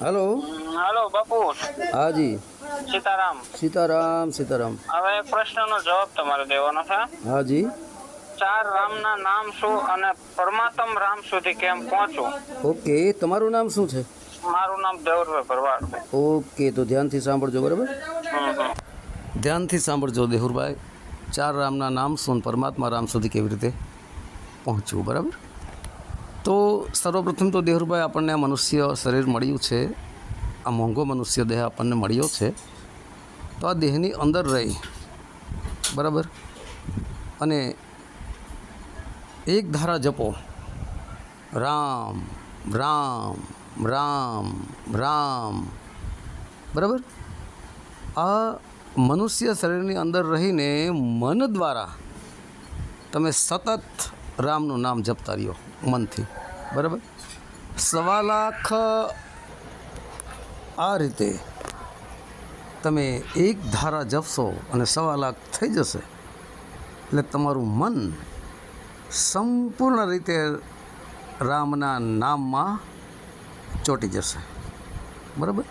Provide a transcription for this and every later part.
Hello. હાલો બાપુ. હાજી. સીતારામ. સીતારામ સીતારામ. હવે એક પ્રશ્નનો જવાબ તમારે દેવાનો છે. હાજી. ચાર રામના નામ શું અને પરમાત્મ રામ સુધી કેમ પહોંચવું? ઓકે તમારું નામ શું છે? મારું નામ દેવરભાઈ ભરવાડ ઓકે તો ધ્યાનથી સાંભળજો બરાબર. ધ્યાનથી સાંભળજો દેહુરભાઈ. ચાર રામના નામ શું પરમાત્મા રામ સુધી કેવી રીતે પહોંચવું બરાબર? તો સર્વપ્રથમ તો દેહરૂભાઈ આપણને આ મનુષ્ય શરીર મળ્યું છે. આ મોંઘો મનુષ્ય દેહ આપણને મળ્યો છે. તો આ દેહની અંદર રહી. બરાબર? અને એક ધારા જપો. રામ રામ રામ રામ. બરાબર? આ મનુષ્ય શરીરની અંદર રહીને મન દ્વારા તમે સતત રામનું નામ જપતા રહ્યો મનથી. બરાબર? સવા લાખ આ રીતે તમે એક ધારા જપશો અને સવા લાખ થઈ જશે. એટલે તમારું મન સંપૂર્ણ રીતે રામના નામમાં ચોંટી જશે. બરાબર?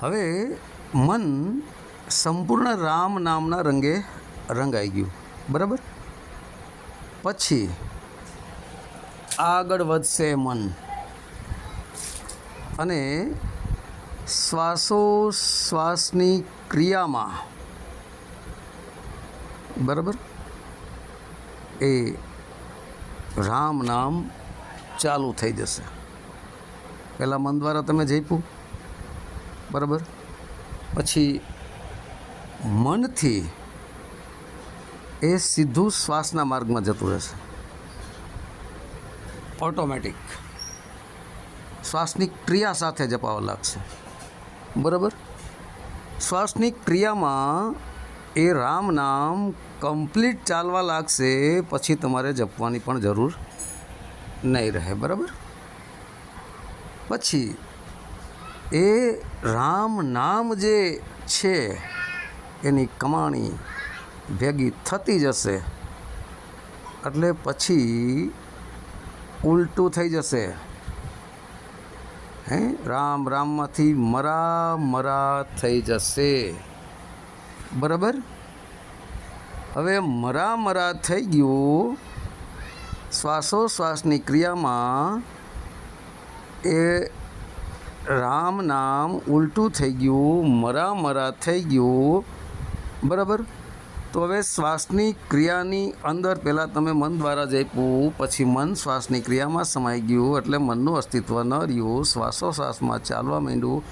હવે મન સંપૂર્ણ રામ નામના રંગે રંગાઈ ગયું. બરાબર? પછી આગળ વધશે મન. અને શ્વાસોશ્વાસની ક્રિયામાં, બરાબર? એ રામ નામ ચાલુ થઈ જશે. પહેલાં મન દ્વારા તમે જઈપું બરાબર? પછી મનથી એ સીધું શ્વાસના માર્ગમાં જતું રહેશે. ઓટોમેટિક શ્વાસની ક્રિયા સાથે જપાવા લાગશે. બરાબર? શ્વાસની ક્રિયામાં એ રામ નામ કમ્પ્લીટ ચાલવા લાગશે, પછી તમારે જપવાની પણ જરૂર નહીં રહે. બરાબર? પછી, એ રામ નામ જે છે, એની કમાણી ભેગી થતી જશે એટલે પછી ઉલટું થઈ જશે. હે? રામ રામમાંથી મરા મરા થઈ જશે. બરાબર? હવે મરા મરા થઈ ગયું, શ્વાસોશ્વાસની ક્રિયામાં એ રામ નામ ઉલટું થઈ ગયું, મરા મરા થઈ ગયું. બરાબર? તો હવે શ્વાસની ક્રિયાની અંદર પહેલાં તમે મન દ્વારા જઈપું પછી મન શ્વાસની ક્રિયામાં સમાઈ ગયું એટલે મનનું અસ્તિત્વ ન રહ્યું. શ્વાસોશ્વાસમાં ચાલવા માંડ્યું.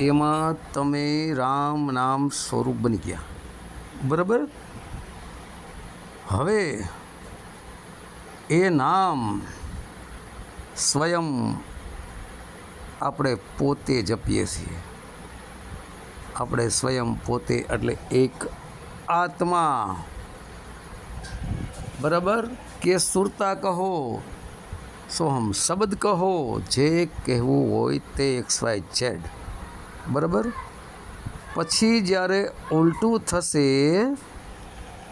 એમાં તમે રામ નામ સ્વરૂપ બની ગયા. બરાબર? હવે એ નામ સ્વયં આપણે પોતે જપીએ છીએ. આપણે સ્વયં પોતે એટલે એક આત્મા. બરાબર? કે સુરતા કહો સોહમ શબ્દ કહો, જે કહેવું હોય તે એક્સ વાય ઝેડ બરાબર? પછી જ્યારે ઉલટું થશે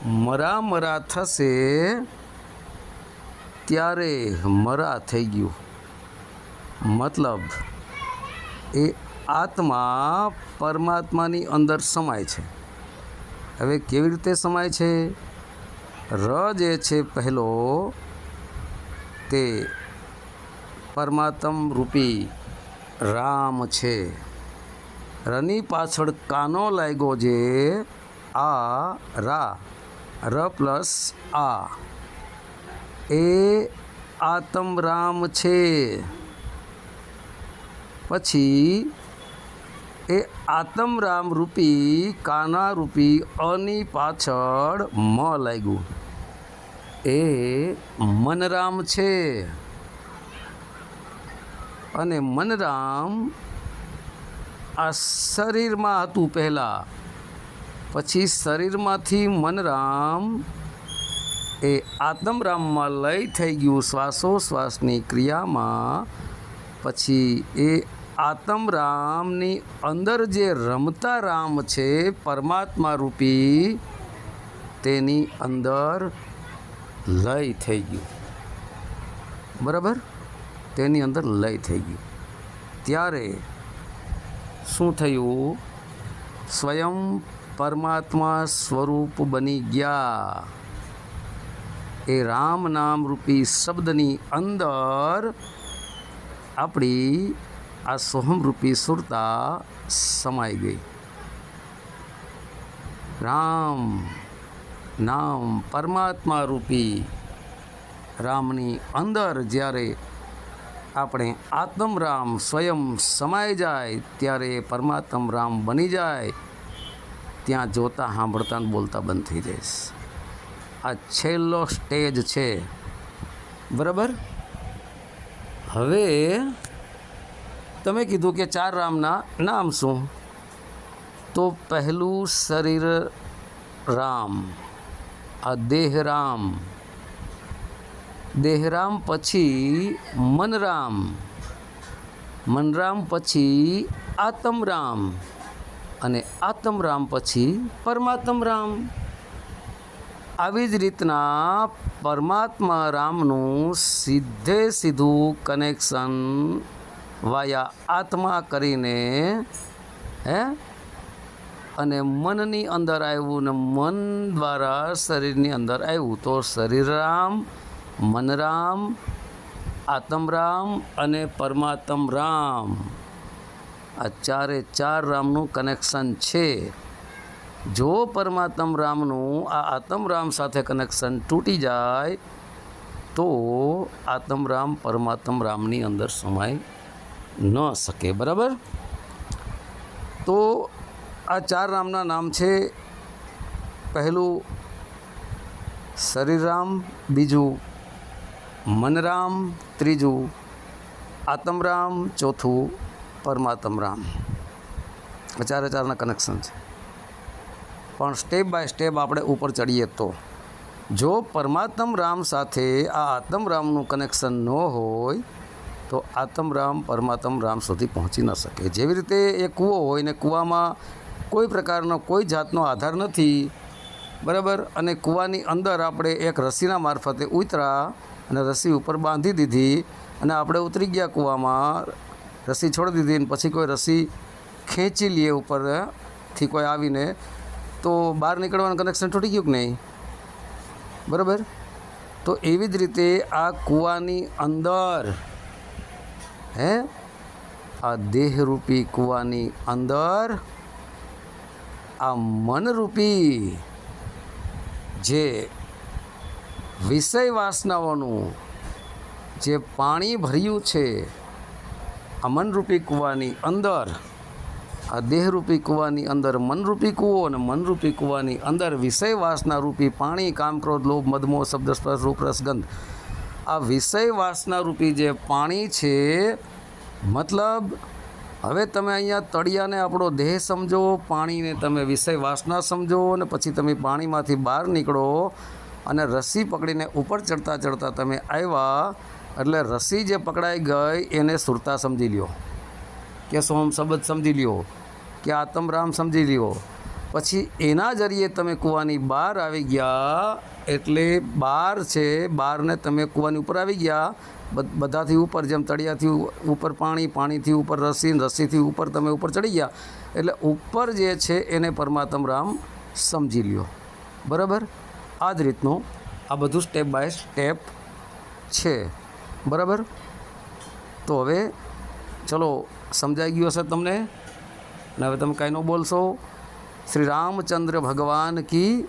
મરા મરા થશે, ત્યારે મરા થઈ ગયું. મતલબ, એ આત્મા પરમાત્માની અંદર સમાય છે. હવે કેવી રીતે સમાય છે? ર જે છે પહેલો તે પરમાત્મ રૂપી રામ છે. રની પાછળ કાનો લાગ્યો જે આ રા, ર પ્લસ આ. એ આત્મ રામ છે. પછી એ આત્મરામ રૂપી, કાના રૂપી, અની પાછળ મ લાગ્યું. એ મનરામ છે. અને મનરામ આ શરીરમાં હતું પહેલાં. પછી શરીરમાંથી મનરામ એ આત્મરામમાં લય થઈ ગયું શ્વાસોશ્વાસની ક્રિયામાં. પછી એ આત્મરામની અંદર જે રમતા રામ છે, પરમાત્મા રૂપી, તેની અંદર લય થઈ ગયું. બરાબર? તેની અંદર લય થઈ ગયું. ત્યારે શું થયું? સ્વયં પરમાત્મા સ્વરૂપ બની ગયા. એ રામ નામ રૂપી શબ્દની અંદર આપણી આ સોહમ રૂપી સુરતા સમાઈ ગઈ. રામ, નામ પરમાત્મા રૂપી રામની અંદર જ્યારે આપણે આત્મ રામ સ્વયં સમાઈ જાય ત્યારે પરમાત્મ રામ બની જાય, ત્યાં જોતા સાંભળતા બોલતા બંધ થઈ જઈશ. આ છેલ્લો સ્ટેજ છે. બરાબર? હવે તમે કીધું કે ચાર રામના નામ શું? તો પહેલું શરીર રામ, આ દેહરામ દેહરામ પછી મનરામ મનરામ પછી આતમરામ અને આતમરામ પછી પરમાત્મ રામ. આવી જ રીતના પરમાત્મા રામનું સીધે સીધું કનેક્શન વાયા આત્મા કરીને, હે? અને મનની અંદર આવ્યું ને મન દ્વારા શરીરની અંદર આવ્યું. તો શરીર રામ મનરામ આત્મરામ અને પરમાત્મ રામ. આ ચારે ચાર રામનું કનેક્શન છે. જો પરમાત્મ રામનું આ આત્મ રામ સાથે કનેક્શન તૂટી જાય, તો આત્મ રામ પરમાત્મ રામની અંદર સમાય ન શકે, બરાબર? તો આ ચાર રામના નામ છે. પહેલું શરીરરામ બીજું મનરામ, ત્રીજું આત્મરામ, ચોથું પરમાત્મ રામ આ ચારે ચારના કનેક્શન છે. પણ સ્ટેપ બાય સ્ટેપ આપણે ઉપર ચડીએ તો, જો પરમાત્મ રામ સાથે આ આત્મરામનું કનેક્શન ન હોય તો આત્મ રામ, પરમાત્મ રામ સુધી પહોંચી ન શકે. જેવી રીતે એ કૂવો હોય ને કૂવામાં કોઈ પ્રકારનો કોઈ જાતનો આધાર નથી, બરાબર? અને કૂવાની અંદર આપણે એક રસીના મારફતે ઉતરા અને રસી ઉપર બાંધી દીધી અને આપણે ઉતરી ગયા કૂવામાં, રસી છોડી દીધી અને પછી કોઈ રસી ખેંચી લઈએ ઉપરથી કોઈ આવીને, તો બહાર નીકળવાનું કનેક્શન તૂટી ગયું કે નહીં? બરાબર? તો એવી જ રીતે આ કૂવાની અંદર હે? આ દેહરૂપી કૂવાની અંદર આ મનરૂપી જે વિષય વાસનાઓનું જે પાણી ભર્યું છે, આ મનરૂપી કૂવાની અંદર, આ દેહરૂપી કૂવાની અંદર મનરૂપી કૂવો અને મનરૂપી કૂવાની અંદર વિષય વાસના રૂપી પાણી, કામક્રોધ, લોભ મધમો શબ્દ સ્પર્શ રૂપ, રસગંધ આ વિષય વાસના રૂપી જે પાણી છે, મતલબ હવે તમે અહીંયા તળિયાને આપણો દેહ સમજો, પાણીને તમે વિષય વાસના સમજો અને પછી તમે પાણીમાંથી બહાર નીકળો અને રસી પકડીને ઉપર ચડતા ચડતા તમે આવ્યા એટલે રસી જે પકડાઈ ગઈ એને સુરતા સમજી લ્યો. કે સોમ શબ્દ સમજી લ્યો, કે આતમરામ સમજી લ્યો. પછી એના જરીએ તમે કૂવાની બહાર આવી ગયા એટલે બાર છે, બારને તમે કૂવાની ઉપર આવી ગયા, બધ- બધાથી ઉપર જેમ તળિયાથી ઉપર પાણી, પાણીથી ઉપર રસી ને રસીથી ઉપર તમે ઉપર ચડી ગયા. એટલે ઉપર જે છે એને પરમાત્મ રામ સમજી લ્યો. બરાબર? આ જ રીતનું આ બધું સ્ટેપ બાય સ્ટેપ છે. બરાબર? તો હવે ચલો સમજાઈ ગયું હશે તમને? અને હવે તમે કાંઈ ન બોલશો. શ્રી રામચંદ્ર ભગવાન કી